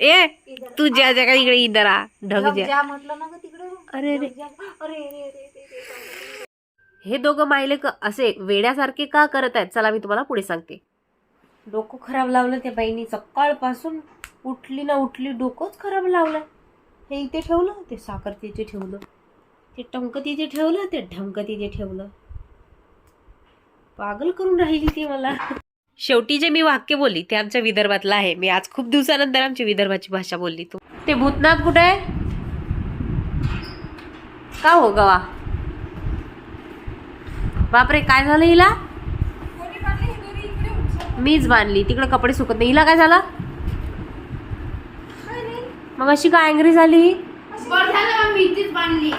ए तू ज्या जगा इकडे इधर आ ढग ज्या. म्हटलं ना तिकडे. अरे अरे. अरे हे दोघं मायले क- असे वेड्यासारखे का करत आहेत? चला मी तुम्हाला पुढे सांगते. डोकं खराब लावलं त्या बाईनी. सकाळपासून उठली ना उठली डोकंच खराब लावलं. हे इथे ठेवलं ते साखर तिथे ठेवलं. ते टंक तिथे ठेवलं ते ढंक तिथे ठेवलं. पागल करून राहिली ती मला. शेवटी जे मी वाक्य बोलली ते आमच्या विदर्भातलं आहे. मी आज खूप दिवसानंतर आमची विदर्भाची भाषा बोलली तू. ते भूतनाथ कुठे आहे? का हो गवा? बापरे काय झालं हिला? मीच बांधली. तिकडे कपडे सुकत नाही. हिला काय झालं? मग अशी का अँग्री झाली बरं झालं मग मी इथेच बांधली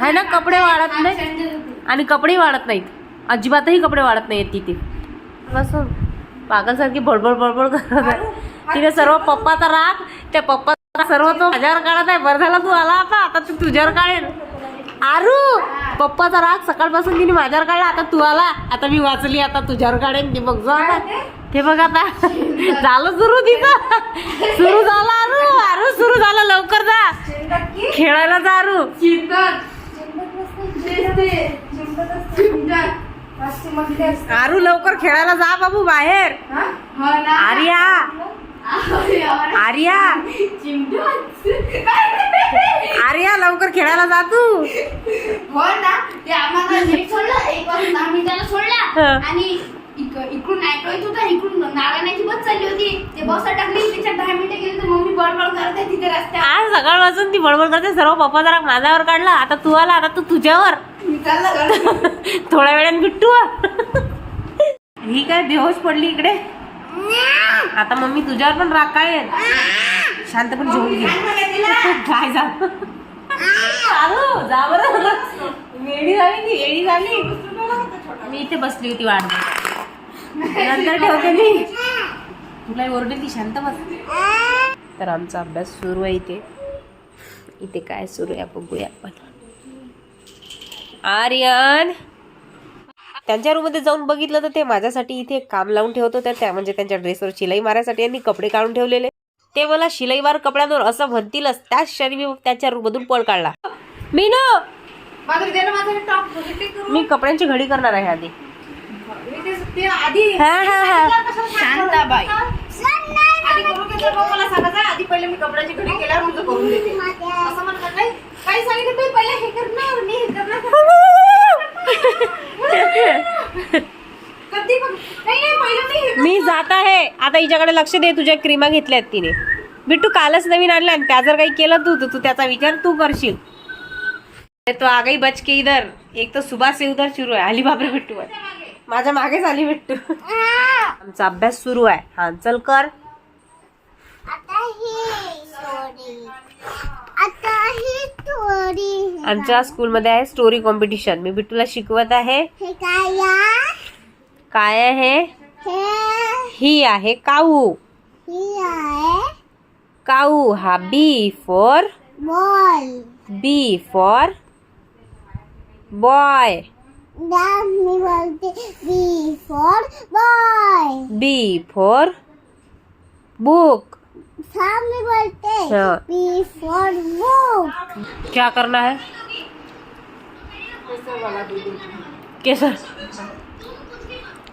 है ना कपडे वाढत नाही आणि कपडे वाढत नाहीत. अजिबातही कपडे वाढत नाहीत तिथे. बसून. पागलसारखी बडबड बडबड करत आहे. तिने सर्व पप्पाचा राग त्या पप्पा सर्व तो माझ्यावर काढत आहे. बरं झाला तू आला आता. आता तू तुझ्यावर काढेल. आरू पप्पाचा राग सकाळपासून तिने माझ्यावर काढला. आता तू आला. आता मी वाचली आता तुझ्यावर काढेन. ते बघ जो आता. ते बघ आता. झालं सुरू तिथं सुरू झालं आरू. आरू सुरू झालं. लवकर जा. खेळायला जा आरू. आरू लवकर खेळायला जा बाबू बाहेर. आर्या. आर्या. आर्या. लवकर खेळायला जा तू. हो ना. ते आम्हाला सोडलं एक दहा मिनिटाला सोडला. हं. आणि इक- इकडून नाटक येत होता इकडून नारायणाची बस चालली होती. ते बस टाकली त्याच्यात दहा मिनिटं गेली तर मम्मी बडबड करत तिथे रस्त्यावर. आज सकाळपासून ती बडबड करते सर्व पप्पा जरा माझ्यावर काढला आता तू आला आता तू तुझ्यावर. मी चाललं घरी. थोड्या वेळाने बिट्टू ही काय बेहोश पडली इकडे? आता मम्मी तुझ्यावर पण राग काय शांत पण जेवून घे. काय जा आलो जा बरं. वेडी झाली ती वेडी झाली. मी इथे बसली होती वाट बघत. नंतर ठेवते मी. तुला ओरडे ती शांत बस. तर आमचा अभ्यास सुरू आहे इथे. इथे काय सुरू आहे बघूया आपण. आर्यन! त्यांच्या रूममध्ये जाऊन बघितलं तर ते माझ्यासाठी इथे काम लावून ठेवत होत्या त्या म्हणजे त्यांच्या ड्रेसवर शिलाई मारायसाठी यांनी कपडे काढून ठेवलेले. ते मला शिलाईवार कपड्यांवर असं म्हणतीलच त्याच क्षणी मी त्यांच्या रूममधून पळ काढला. मी ना. मी कपड्यांची घडी करणार आहे आधी. शांताबाई. आधी करून घेतलं मग मला सांगायचं. आधी पहिले मी कपड्याची घडी केल्यावर तुझं करून देते. असं म्हणतात नाही. काही सांगितलं तुम्ही पहिले हे करणार मी हे करणार कधी पण. नाही नाही पहिलं मी हे मी जात आहे. आता हिच्याकडे लक्ष दे तुझ्या क्रीमा घेतल्यात तिने. बिट्टू कालच नवीन आणल्या आणि त्या जर काही केलं तू तर तू त्याचा विचार तू करशील. तो आगाई बच के इधर. एक तर सुभाष से उधर सुरू आहे. आली बापरे बिट्टू माझ्या मागेच आली बिट्टू आमचा अभ्यास सुरू आहे. हा चल कर आमच्या स्कूलमध्ये आहे स्टोरी कॉम्पिटिशन मी बिट्टूला शिकवत आहे. काय आहे? ही आहे काऊ. काऊ. हा B for B for boy मी बोलते B for boy B for book थांब मी बोलते हाँ. बी फॉर बुक क्या करना है? केसर।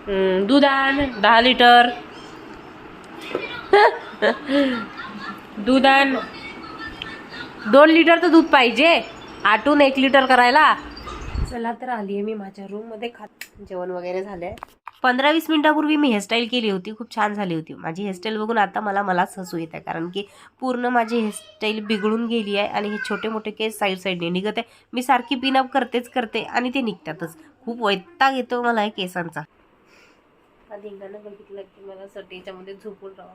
हम्म, दूध आण दहा लिटर। दूध आण दोन लिटर तर दूध पाहिजे. आटून एक लिटर करायला. चला तर आली आहे मी माझ्या रूममध्ये खात जेवण वगैरे झालंय. पंधरा वीस मिनिटापूर्वी मी हेअरस्टाईल केली होती. खूप छान झाली होती. माझी हेअरस्टाईल बघून आता मला मलाच हसू येत आहे कारण की पूर्ण माझी हेअरस्टाईल बिघडून गेली आहे आणि हे छोटे मोठे केस साईड साईडने निघत आहे. मी सारखी पिनअप करतेच करते आणि ते निघतातच. खूप वैताग येतो मला या केसांचा. आधी गाणं बघितलं की मला असं याच्यामध्ये झोपून राहावं.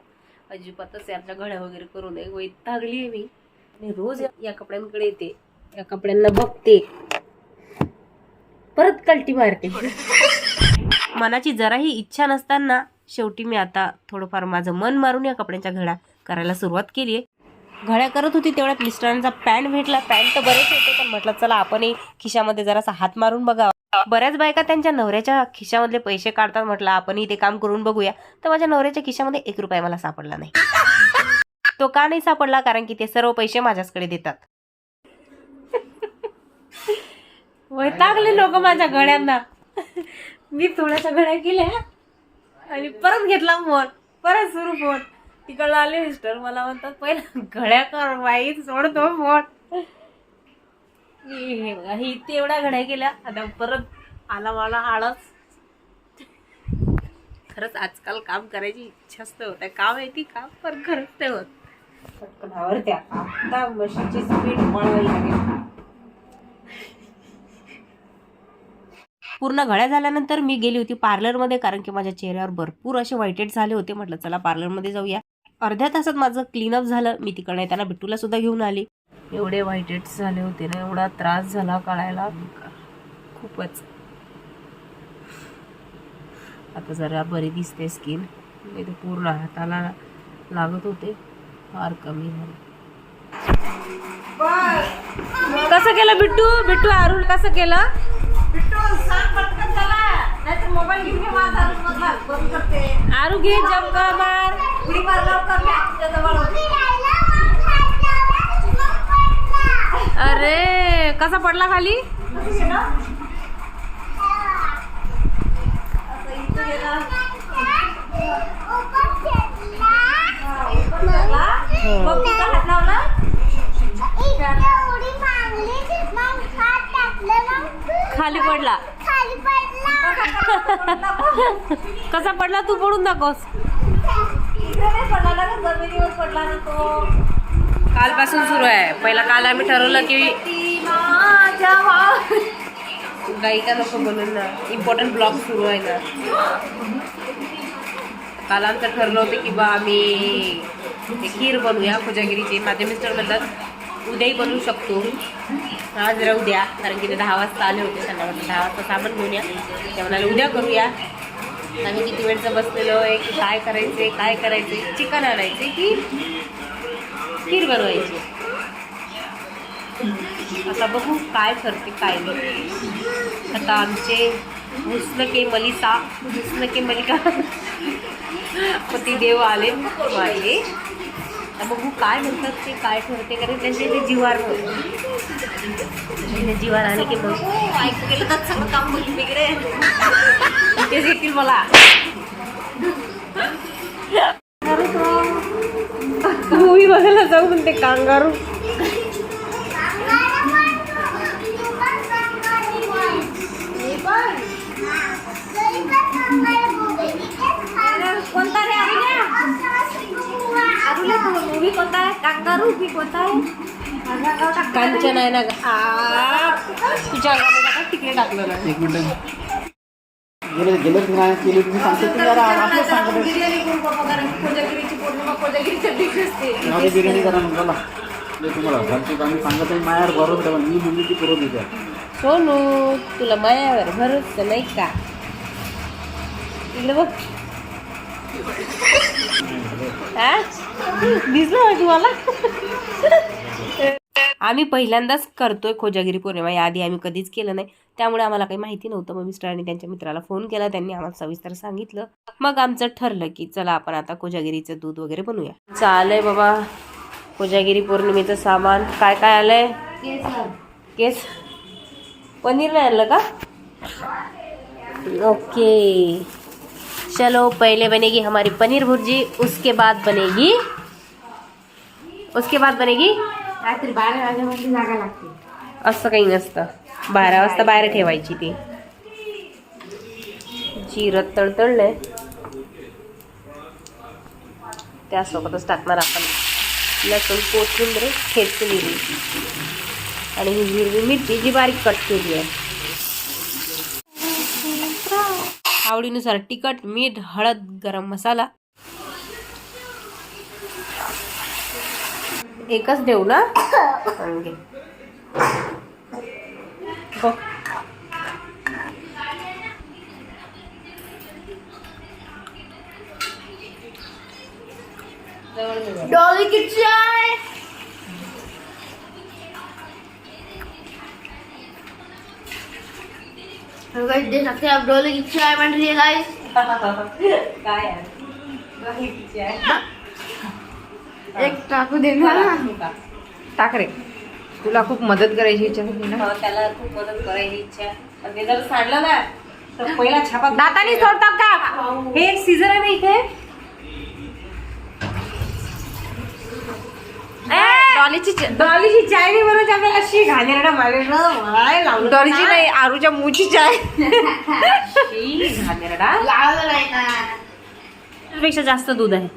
अजिबातच याच्या घड्या वगैरे करू नये. वैतागली आहे मी. आणि रोज या कपड्यांकडे येते. या कपड्यांना बघते. परत कल्टी मारते. मनाची जराही इच्छा नसताना शेवटी मी आता थोडंफार माझं मन मारून या कपड्यांच्या घड्या करायला सुरुवात केली आहे घड्या करत होती तेवढ्यात मिस्टरांचा पॅन्ट भेटला. पॅन्ट तर बरेच होते पण म्हटलं चला आपणही खिशामध्ये जरासा हात मारून बघावा. बऱ्याच बायका त्यांच्या नवऱ्याच्या खिशामधले पैसे काढतात. म्हटलं आपणही ते काम करून बघूया. तर माझ्या नवऱ्याच्या खिशामध्ये एक रुपया मला सापडला नाही. तो का नाही सापडला? कारण की ते सर्व पैसे माझ्याचकडे देतात. वैतागले लोक माझ्या गड्यांना मी थोड्याशा गड्या केल्या आणि परत घेतला फोन परत सुरू फोन तिकडला आले मिस्टर मला म्हणतात पहिला घड्या कर बाई सोडतो फोन हे ही तेवढ्या घड्या केल्या आता परत आला मला आळस. खरंच आजकाल काम करायची इच्छाच तर होत काम आहे ती काम पण खरंच ते होत. पटकन आवडत्या आता. मशीनची स्पीड वाढवायला लागेल. पूर्ण घड्या झाल्यानंतर मी गेली होती पार्लरमध्ये कारण की माझ्या चेहऱ्यावर भरपूर असे व्हाईटेड झाले होते. म्हटलं चला पार्लरमध्ये जाऊया. अर्ध्या तासात माझं क्लीनअप झालं. मी तिकडे येताना बिट्टूला सुद्धा घेऊन आली. एवढे व्हाईटेड्स झाले होते ना एवढा त्रास झाला काढायला खूपच. आता जरा बरी दिसते स्किन तर पूर्ण हाताला लागत होते. फार कमी झाले. कसं केलं बिट्टू? बिट्टू अरुण कसं केलं? घेऊन घे माझा room मधला. बंद करते. आरू घे जमका मार उडी मार लवकर घ्या. तुझ्या जवळ. अरे कसा पडला खाली? मग हात लावला. खाली पडला. कसा पडला तू पडून दाखवस. कालपासून सुरू आहे. पहिला काल आम्ही ठरवलं की गायिका नको म्हणून ना इम्पॉर्टंट ब्लॉग सुरू आहे ना. काल आमचं ठरलं होतं की बा आम्ही खीर बनवूया. कोजागिरीची माझे मिस्टर म्हणतात. उद्याही बनवू शकतो. आज राहू द्या कारण की ते दहा वाजता आले होते त्यांना म्हटलं दहा वाजता साबण घेऊन या. ते म्हणाले उद्या करूया. आम्ही किती वेळचं बसलेलो आहे की काय करायचे काय करायचे चिकन आणायचे की खीर बनवायची. आता बघू काय करते काय नाही. आता आमचे हुस्न के मलिसा हुस्न के मलिका. पती देव आले माझे तर बघू काय म्हणतात ते काय ठरते कारण त्यांचे ते जिवार त्यांचे जिवार आले की बघू. ऐकू गेलं तर सगळं काम होईल वगैरे तेच येतील मला. मूवी बघायला जाऊ म्हणते कांगारू. कोणता आहे कांगारू की कोणता आहे कांचन आहे ना तुझ्या अंगामध्ये तिकडे टाकलं ना एक मिनिट. गेले गेले नाही? केली तुम्ही सांगते तुम्ही जरा आपलं सांगत. बिर्याणी करून करा तुम्हाला घरची आम्ही सांगत आहे मायावर भरून ठेवा. मी म्हणजे ती पुरवत द्या. सोनू तुला मायावर भरोसा नाही का? इकडे बघ. हा? दिसलं तुम्हाला? आम्ही पहिल्यांदाच करतोय खोजागिरी पौर्णिमा. याआधी आम्ही कधीच केलं नाही. त्यामुळे आम्हाला काही माहिती नव्हतं. मग मिस्टरांनी त्यांच्या मित्राला फोन केला. त्यांनी आम्हाला सविस्तर सांगितलं. मग आमचं ठरलं की चला आपण आता कोजागिरीचं दूध वगैरे बनवूया. चालय बाबा कोजागिरी पौर्णिमेचं सामान. काय काय आलंय? केस. पनीर नाही आणलं का? ओके. चलो पहिले बनेगी हमारी पनीर भुर्जी उसके बाद बनेगी उसके बाद बनेगी? रात्री बारा वाजेपर्यंत जागा लागते. असं काही नसतं. बारा वाजता बाहेर ठेवायची ती. जिरं तळतळलंय. त्यासोबतच टाकणार आपण लसूण कोथिंबीर ठेचलेली आणि ही हिरवी मिरची जी बारीक कट केली आहे. आवडीनुसार तिखट मीठ हळद गरम मसाला. एकच देऊ ना अंगे बघ. डॉली किती गाइस देख सकते हैं आप डोले की चाय बन रही है गाइस काय आहे? माहितीची आहे. एक टाकू देना ना. टाक रे. तुला खूप मदत करायची इच्छा होती ना. हो, त्याला खूप मदत करायची इच्छा. पण ते जर सांडलं ना तर पहिला छापा दातानी सोडतात का? हे. एक सीझर आहे ना इथे. डॉलीची डॉलीची चाय नाही बनवायची आपल्याला अशी घाणेरडा मारेरडा मला लावलं डॉलीची नाही आरूच्या मुची चाय. शी, घाणेरडा. लावलं नाही ना पेक्षा जास्त दूध आहे.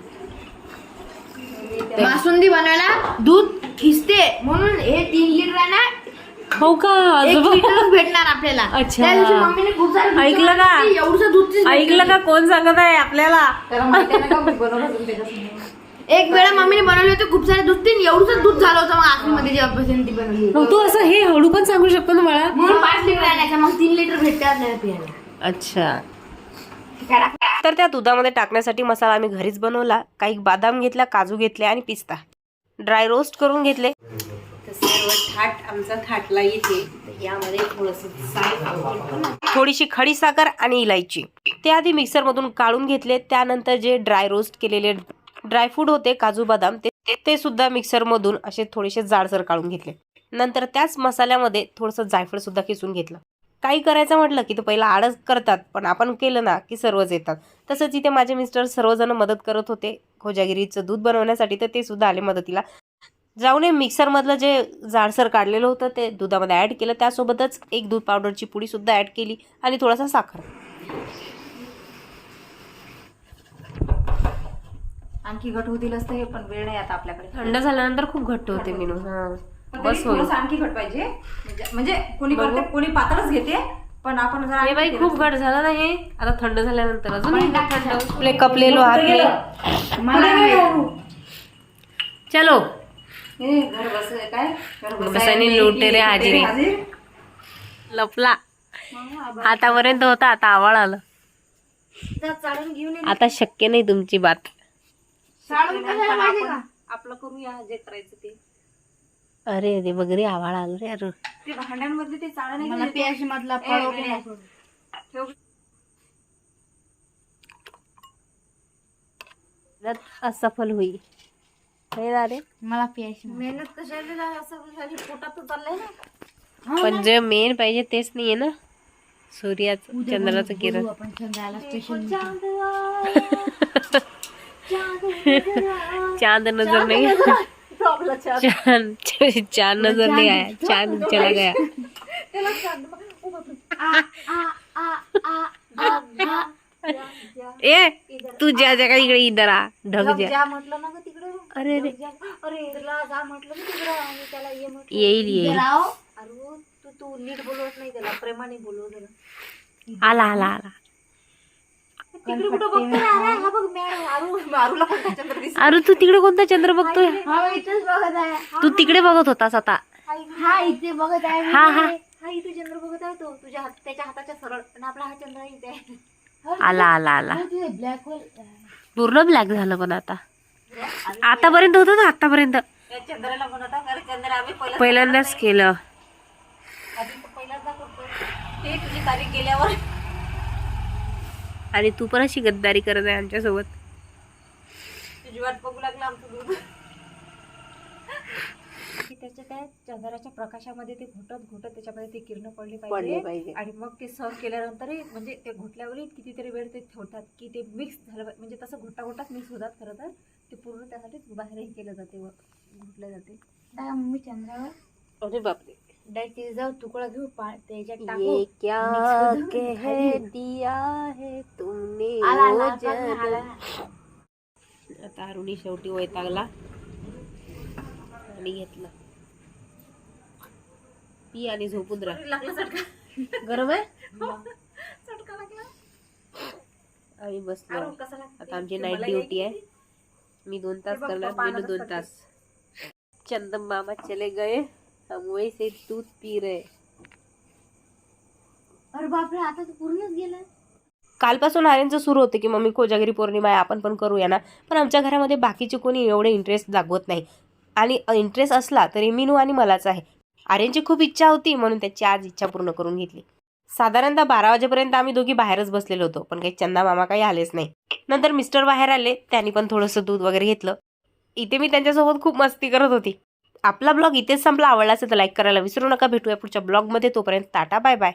बासुंदी बनवायला दूध खिसते म्हणून हे तीन लिटर आहे ना हो का एक आजोबा? लिटर भेटणार आपल्याला. अच्छा. त्या दिवशी मम्मीने खूप सारं ऐकलं का? एवढंसं दूध ऐकलं का. कोण सांगत आहे आपल्याला. एक वेळा मम्मीने बनवले होते खूप सारे दूध तीन एवढंच दूध झालं होतं मग आखरीमध्ये जेव्हा बासुंदी बनवली मग तू असं हे हळू पण सांगू शकतो ना मला? म्हणून पाच लिटर आणायचं मग तीन लिटर भेटते आपल्याला प्यायला अच्छा. काय तर त्या दुधामध्ये टाकण्यासाठी मसाला आम्ही घरीच बनवला. काही बदाम घेतला काजू घेतले आणि पिस्ता. ड्राय रोस्ट करून घेतले. तर सर्व थाट आमचा थाटला येते तर यामध्ये थोडंसं थोडीशी खडी साखर आणि इलायची. ते आधी मिक्सरमधून काढून घेतले. त्यानंतर जे ड्राय रोस्ट केलेले ड्रायफ्रूट होते काजू बदाम ते ते सुद्धा मिक्सरमधून असे थोडेसे जाडसर काढून घेतले. नंतर त्याच मसाल्यामध्ये थोडंसं जायफळ सुद्धा किसून घेतलं. काही करायचं म्हटलं की ते पहिला आडच करतात पण आपण केलं ना की सर्वच येतात. तसंच इथे माझे मिस्टर सर्वजण मदत करत होते खोजागिरीचं दूध बनवण्यासाठी तर ते सुद्धा आले मदतीला. जाऊन हे मिक्सरमधलं जे जाडसर काढलेलं होतं ते दुधामध्ये ॲड केलं. त्यासोबतच एक दूध पावडरची पुडी सुद्धा ॲड केली आणि थोडासा साखर. आणखी घट होतील असतं हे पण वेळ नाही आता आपल्याकडे. थंड झाल्यानंतर खूप घट्ट होते मेनू. हां. बस आणखी घट पाहिजे. म्हणजे म्हणजे कोणी. करते कोणी पातळच घेते. पण आपण जरा हे बाई खूप घट झालं ना हे. आता थंड झाल्यानंतर अजून एकदा थंड आपले कपलेलो नाही. चलो. हे घर बस काय? बसायने लुटेरे हाजिरी. हाजीर. लपला. आतापर्यंत होता आता आवाळ आलं. आता शक्य नाही तुमची बात. आपलं करूया जे करायचं ते. अरे बघ रे आवाळ आलं रे अरे ते भांड्यांमधले ते चाळ नाही मला का पियाशी मधला ए, फळ वेड्या. ठेव. असफल हे ना रे? मला पियाशी मेहनत कशाला झाली? असं कशाला? पोटात तर चाललंय ना. पण जे मेन पाहिजे तेच नाहीये ना. सूर्याचं चंद्राचं किरण. बोलू आपण चंद्राला स्पेशल चांद नजर नहीं. चांद नजर नहीं आया. चांद चला गया. ए तू ज्या जगा इकडे इधर आ. ढग जा जा. म्हटलं ना तिकडं. अरे अरे. जा. अरे जा म्हटलं तिकडं. आणि त्याला ये म्हटलं. येईल येईल. अरे तू तू नीट बोलवत नाही त्याला. प्रेमाने बोलव त्याला आला आला आला. तिकडे कुठं बघतोय? अरे हा बघ मारूला दिसत तू तिकडे कोणता चंद्र बघतोय? हा इथेच बघत आहे. तू तिकडे बघत होतास आता. हा इथे बघत आहे हा हा. हा इथे चंद्र बघत आहे तो. तुझ्या हात त्याच्या हाताच्या सरळ आणि आपला हा चंद्र इथे आहे. आला आला आला. ब्लॅक होल पूर्ण ब्लॅक झालं पण आता. आतापर्यंत होतं ना आतापर्यंत? चंद्राला म्हणत चंद्र आम्ही पहिल्यांदाच केलं. पहिल्यांदा ते तुझी तारीख गेल्यावर आणि तू पण अशी गद्दारी करत आहे आमच्यासोबत. तुझी वाट बघू लागला आमचं त्याच्या त्या चंद्राच्या प्रकाशामध्ये ते घोटत घोटत त्याच्यामध्ये ते किरण पडले पडले पाहिजे. पाहिजे. आणि मग ते सर्व केल्यानंतरही म्हणजे ते घोटल्यावरही कितीतरी वेळ ते ठेवतात की ते मिक्स झालं पाहिजे. म्हणजे तसं घोटा घोटाच मिक्स होतात खरं तर. ते पूर्ण त्यासाठीच बाहेरही केलं जाते व घोटले जाते. मम्मी चंद्रावर? अरे बापरे. डायरेक्ट जाऊ तुकडा घेऊ पा- त्याच्यात ये टाकू क्या mix करून कह खाली. दिया है तुमने आला, ओ आला, जन्म. आला. आता अरुणी शेवटी वैतागला आणि घेतलं पी आणि झोपून राहा लागला चटका गरम आहे चटका लागला आम्ही बसलो अरे कसा लागते आता आमची नाईट ड्युटी आहे मी दोन तास बघ, करणार पप्पा मेनू आणतच दोन. तास चंदन मामा चले गए हम वैसे दूध पी रहे अरे बापरे आता तर पूर्णच गेलं कालपासून आर्यांचं सुरू होतं की मम्मी कोजागिरी पौर्णिमा आहे आपण पण करूया ना. पण आमच्या घरामध्ये बाकीचे कोणी एवढे इंटरेस्ट दाखवत नाही. आणि इंटरेस्ट असला तरी मीनू आणि मलाच आहे. आर्यनची खूप इच्छा होती म्हणून त्याची आज इच्छा पूर्ण करून घेतली. साधारणतः बारा वाजेपर्यंत आम्ही दोघी बाहेरच बसलेलो होतो पण काही चंदा मामा काही आलेच नाही. नंतर मिस्टर बाहेर आले त्यांनी पण थोडंसं दूध वगैरे घेतलं. इथे मी त्यांच्यासोबत खूप मस्ती करत होती. आपला ब्लॉग इथेच संपला. आवडला असेल तर लाईक करायला विसरू नका. भेटूया पुढच्या ब्लॉगमध्ये. तोपर्यंत टाटा बाय बाय.